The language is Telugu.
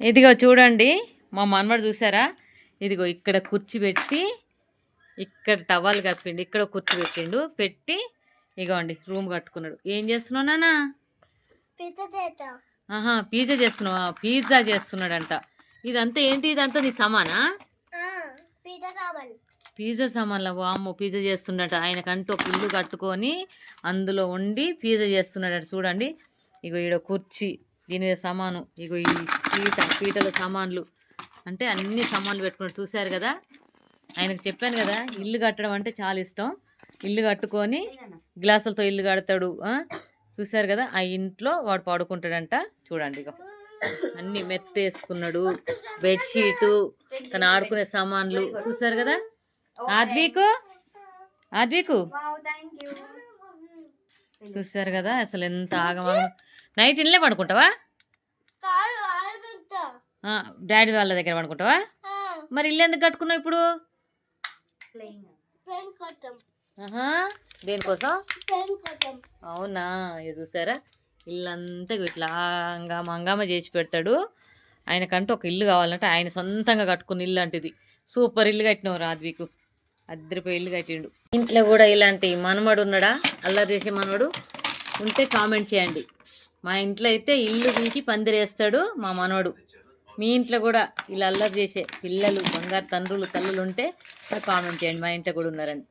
ఇదిగో చూడండి మా మనవడు చూసారా? ఇదిగో ఇక్కడ కుర్చీ పెట్టి ఇక్కడ టవల్ కప్పిండు ఇక్కడ కుర్చీ పెట్టిండు పెట్టి ఇగోండి రూమ్ కట్టుకున్నాడు. ఏం చేస్తున్నావు నాన్న? ఆహా పిజ్జా చేస్తున్నావా? పిజ్జా చేస్తున్నాడంట. ఇదంతా ఏంటి? ఇదంతా నీ సమానా? పిజ్జా సామాన్ల. వామ్మో పిజ్జా చేస్తున్నాడట. ఆయనకంటూ ఒక ఇల్లు కట్టుకొని అందులో ఉండి పిజ్జా చేస్తున్నాడట. చూడండి ఇగో ఈడ కుర్చీ. దీని సామాను. ఇగో ఈ పీట పీటల సామాన్లు. అంటే అన్ని సామాన్లు పెట్టుకున్నాడు. చూశారు కదా? ఆయనకు చెప్పాను కదా ఇల్లు కట్టడం అంటే చాలా ఇష్టం. ఇల్లు కట్టుకొని గ్లాసులతో ఇల్లు కడతాడు? చూశారు కదా? ఆ ఇంట్లో వాడు పడుకుంటాడంట. చూడండి ఇగో. అన్ని మెత్త వేసుకున్నాడు బెడ్షీటు తను ఆడుకునే సామాన్లు. చూశారు కదా? ఆద్వీకు? ఆద్వీకు? చూశారు కదా? అసలు ఎంత ఆగమాగం. నైట్ ఇల్లే పడుకుంటావా? డాడీ వాళ్ళ దగ్గర పడుకుంటావా? మరి ఇల్లు ఎందుకు కట్టుకున్నావు ఇప్పుడు? దేనికోసం అవునా ఇక చూసారా? ఇల్లంతా ఇగో ఇట్లా హంగామా హంగామా చేసి పెడతాడు. ఆయనకంటూ ఒక ఇల్లు కావాలంటే. ఆయన సొంతంగా కట్టుకున్న ఇల్లు అంటే ఇది సూపర్ ఇల్లు కట్టినవు రాద్వికు. అద్దరిపోయి ఇల్లు కట్టిండు. ఇంట్లో కూడా ఇలాంటి మనమడు ఉన్నాడా? అల్లరి చేసే మనవడు? ఉంటే కామెంట్ చేయండి. మా ఇంట్లో అయితే ఇల్లు పీకి పందిరేస్తాడు మా మనోడు. మీ ఇంట్లో కూడా ఇలా అల్లరి చేసే పిల్లలు బంగారు తండ్రులు తల్లులు ఉంటే కామెంట్ చేయండి. మా ఇంట్లో కూడా ఉన్నారని.